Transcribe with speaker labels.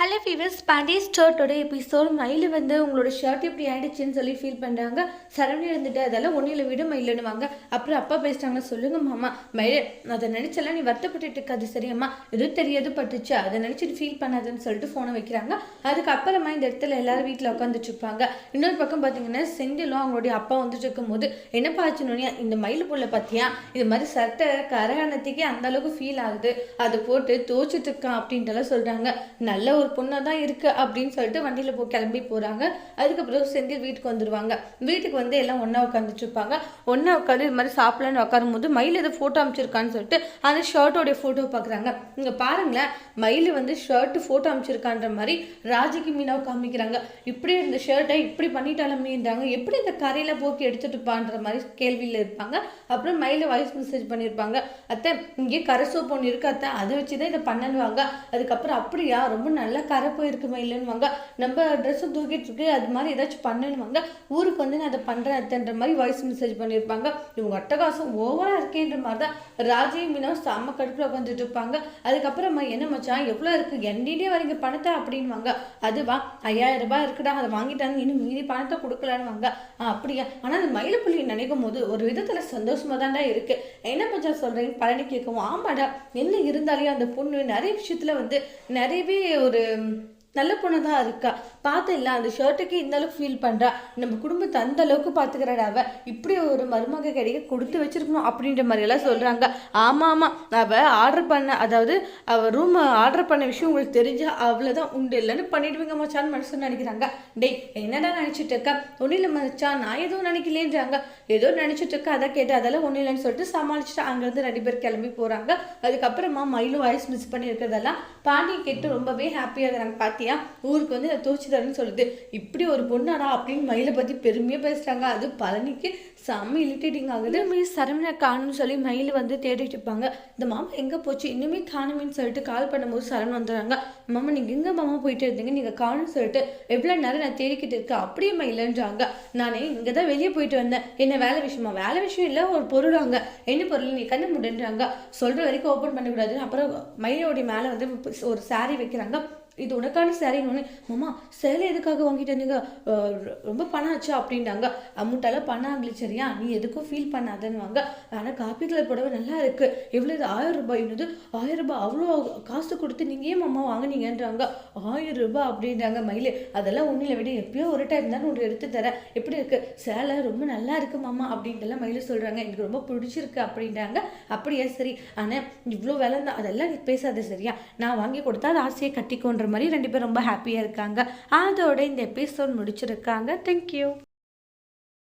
Speaker 1: Hello ஃபீவர்ஸ் பாண்டே ஸ்டர்ட்டோட episode மயில் வந்து உங்களோட ஷர்ட் இப்படி ஆயிடுச்சுன்னு சொல்லி ஃபீல் பண்ணுறாங்க சரவணி இருந்துட்டு அதெல்லாம் ஒன்றில் விட மயிலுன்னுவாங்க அப்புறம் அப்பா பேசுகிறாங்க சொல்லுங்க மாமா மயில் அதை நினச்செல்லாம் நீ வருத்தப்பட்டுட்டு இருக்காது சரியாம்மா எதுவும் தெரியாது பட்டுச்சு அதை நினச்சிட்டு ஃபீல் பண்ணாதுன்னு சொல்லிட்டு ஃபோனை வைக்கிறாங்க. அதுக்கப்புறமா இந்த இடத்துல எல்லாரும் வீட்டில் உட்காந்துட்டு இருப்பாங்க. இன்னொரு பக்கம் பார்த்தீங்கன்னா செந்திலும் அவங்களுடைய அப்பா வந்துட்டு இருக்கும்போது என்னப்பா ஆச்சுன்னு இந்த மயில் புள்ள பார்த்தியா? இது மாதிரி சட்டை கரகானத்துக்கே அந்த அளவுக்கு ஃபீல் ஆகுது. அதை போட்டு தோச்சிட்டு இருக்கான் அப்படின்ட்டுலாம் சொல்கிறாங்க நல்ல ஒரு பொண்ணாக தான் இருக்குது அப்படின்னு சொல்லிட்டு வண்டியில் போ கிளம்பி போகிறாங்க அதுக்கப்புறம் செந்தில் வீட்டுக்கு வந்துடுவாங்க வீட்டுக்கு வந்து எல்லாம் ஒன்றா உட்காந்துட்டு இருப்பாங்க. ஒன்றா உட்காந்து இது மாதிரி சாப்பிடலான்னு உட்காரும் போது மயில் எதை ஃபோட்டோ அமைச்சிருக்கான்னு சொல்லிட்டு அந்த ஷர்ட்டோடைய ஃபோட்டோ பார்க்குறாங்க. இங்கே பாருங்களேன் மயில் வந்து ஷர்ட்டு ஃபோட்டோ அமைச்சிருக்கான்ற மாதிரி ராஜிக்கு மீனாவை காமிக்கிறாங்க. இப்படி இந்த ஷர்ட்டை இப்படி பண்ணிட்டாலுமேன்றாங்க. எப்படி இந்த கரையில் போக்கி எடுத்துட்டுப்பான்ற மாதிரி கேள்வியில் இருப்பாங்க. அப்புறம் மயில் வாய்ஸ் மெசேஜ் பண்ணியிருப்பாங்க அத்தை இங்கே கரை பொண்ணு ஒன்று இருக்கு அத்தை. அதை வச்சு தான் இதை பண்ணணுவாங்க. அதுக்கப்புறம் அப்படியா? ரொம்ப நல்லா கரை போயிருக்கு மயிலுன்னுவாங்க நம்ம ட்ரெஸ்ஸை தூக்கிட்டு இருக்கு அது மாதிரி ஏதாச்சும் பண்ணணுவாங்க ஊருக்கு வந்து நான் அதை பண்ணுறேன் அத்தன்ற மாதிரி வாய்ஸ் மெசேஜ் பண்ணியிருப்பாங்க. இவங்க அட்டகாசம் ஓவராக இருக்கேன்ற மாதிரி தான் ராஜே மீனா செம்ம கடுப்பில் உட்காந்துட்டு இருப்பாங்க. அதுக்கப்புறமா என்ன மச்சான் எவ்வளோ இருக்குது என்கிட்டே வரீங்க பணத்தை அப்படின்வாங்க அதுவா? ஐயாயிரம் ரூபாய் இருக்குடா அதை வாங்கிட்டாங்க. இன்னும் மீதி பணத்தை கொடுக்கலான்னுவாங்க. ஆ அப்படியா? ஆனால் அந்த மயிலப்புள்ளி நினைக்கும் போது ஒரு விதத்தில் சந்தோஷமாக தான்டா இருக்குது என்ன மச்சான் சொல்கிறேன் பழனி கேட்கவும் ஆமாடா என்ன இருந்தாலையும் அந்த பொண்ணு நிறைய விஷயத்தில் வந்து நிறையவே ஒரு um, நல்ல பொண்ணு தான் இருக்கா. பார்த்து இல்லை அந்த ஷர்ட்டுக்கு இந்த அளவுக்கு ஃபீல் பண்ணுறா நம்ம குடும்பத்தை அந்த அளவுக்கு பார்த்துக்கிறாடா அவள் இப்படி ஒரு மருமக கிடைக்க கொடுத்து வச்சிருக்கணும் அப்படின்ற மாதிரியெல்லாம் சொல்கிறாங்க ஆமாம் ஆமாம் அவள் ஆர்டர் பண்ண அதாவது அவள் ரூம் ஆர்டர் பண்ண விஷயம் உங்களுக்கு தெரிஞ்சா அவ்வளோதான் உண்டு. இல்லைன்னு பண்ணிடுவீங்க மச்சான் மனசு நினைக்கிறாங்க. டேய் என்னடா நினச்சிட்டு இருக்கா? ஒன்றும் இல்லை மச்சான் நான் எதுவும் நினைக்கலேன்றாங்க. ஏதோ நினச்சிட்டு இருக்கா அதை கேட்டு அதெல்லாம் ஒன்றும் இல்லைன்னு சொல்லிட்டு சமாளிச்சுட்டு அங்கேருந்து ரெண்டு பேர் கிளம்பி போகிறாங்க அதுக்கப்புறமா மயிலும் வாய்ஸ் மிஸ் பண்ணியிருக்கிறதெல்லாம் பாண்டியை கேட்டு ரொம்பவே ஹாப்பியாக இருக்கிறாங்க. பார்த்தியா ஊருக்கு வந்து நான் தோச்சு தரேன்னு சொல்லுது. இப்படி ஒரு பொண்ணாடா அப்படின்னு மயிலை பற்றி பெருமையாக பேசுகிறாங்க அது பழனிக்கு செம்ம இரிட்டேட்டிங் ஆகுது. மீ சரவணை காணும்னு சொல்லி மயில் வந்து தேடிட்டு இருப்பாங்க. இந்த மாமா எங்கே போச்சு? இன்னுமே காணுமேன்னு சொல்லிட்டு கால் பண்ணும்போது சரண் வந்துடுறாங்க. மாமா நீங்கள் எங்கே மாமா போயிட்டு இருந்தீங்க? நீங்கள் காணும்னு சொல்லிட்டு எவ்வளோ நேரம் நான் தேடிக்கிட்டு இருக்கேன். அப்படியே மயிலன்றாங்க. நானே இங்கே தான் வெளியே போயிட்டு வந்தேன். என்ன வேலை விஷயமா? வேலை விஷயம் இல்லை ஒரு பொருள் அங்கே என்ன பொருள்? நீ கண்ணு முடுன்றாங்க. சொல்கிற வரைக்கும் ஓப்பன் பண்ணக்கூடாதுன்னு அப்புறம் மயிலோடைய மேலே வந்து ஒரு சாரி வைக்கிறாங்க. இது உனக்கான சேரீன்னு மாமா சேலை எதுக்காக வாங்கிட்டு வந்தீங்க ரொ- ரொம்ப பணம் ஆச்சா? அப்படின்ட்டாங்க அமௌண்ட்டெல்லாம் பணம் ஆகலை சரியா? நீ எதுக்கும் ஃபீல் பண்ணாதன்னுவாங்க. ஆனால் காப்பி கலர் புடவை நல்லா இருக்கு. எவ்வளோ இது? ஆயிரம் ரூபாய். என்னது? ஆயிரம் ரூபாய். அவ்வளோ காசு கொடுத்து நீங்கள் ஏன் மாமா வாங்குனீங்கன்றாங்க. ஆயிரம் ரூபாய் அப்படின்றாங்க மயிலே. அதெல்லாம் ஒன்றும் விட எப்பயோ ஒரு டைம் தானே ஒன்று எடுத்து தரேன். எப்படி இருக்கு? சேலை ரொம்ப நல்லா இருக்கு மாமா. அப்படின்ட்டுலாம் மயிலே சொல்கிறாங்க எனக்கு ரொம்ப பிடிச்சிருக்கு. அப்படின்றாங்க. அப்படியா சரி. ஆனால் இவ்வளோ வேலை தான் அதெல்லாம் நீ பேசாத சரியா? நான் வாங்கி கொடுத்தா அது ஆசையை கட்டிக்கோன்ற மாதிரி ரெண்டு பேரும் ரொம்ப ஹாப்பியாக இருக்காங்க. அதோட இந்த எபிசோட் முடிச்சிருக்காங்க. தேங்க்யூ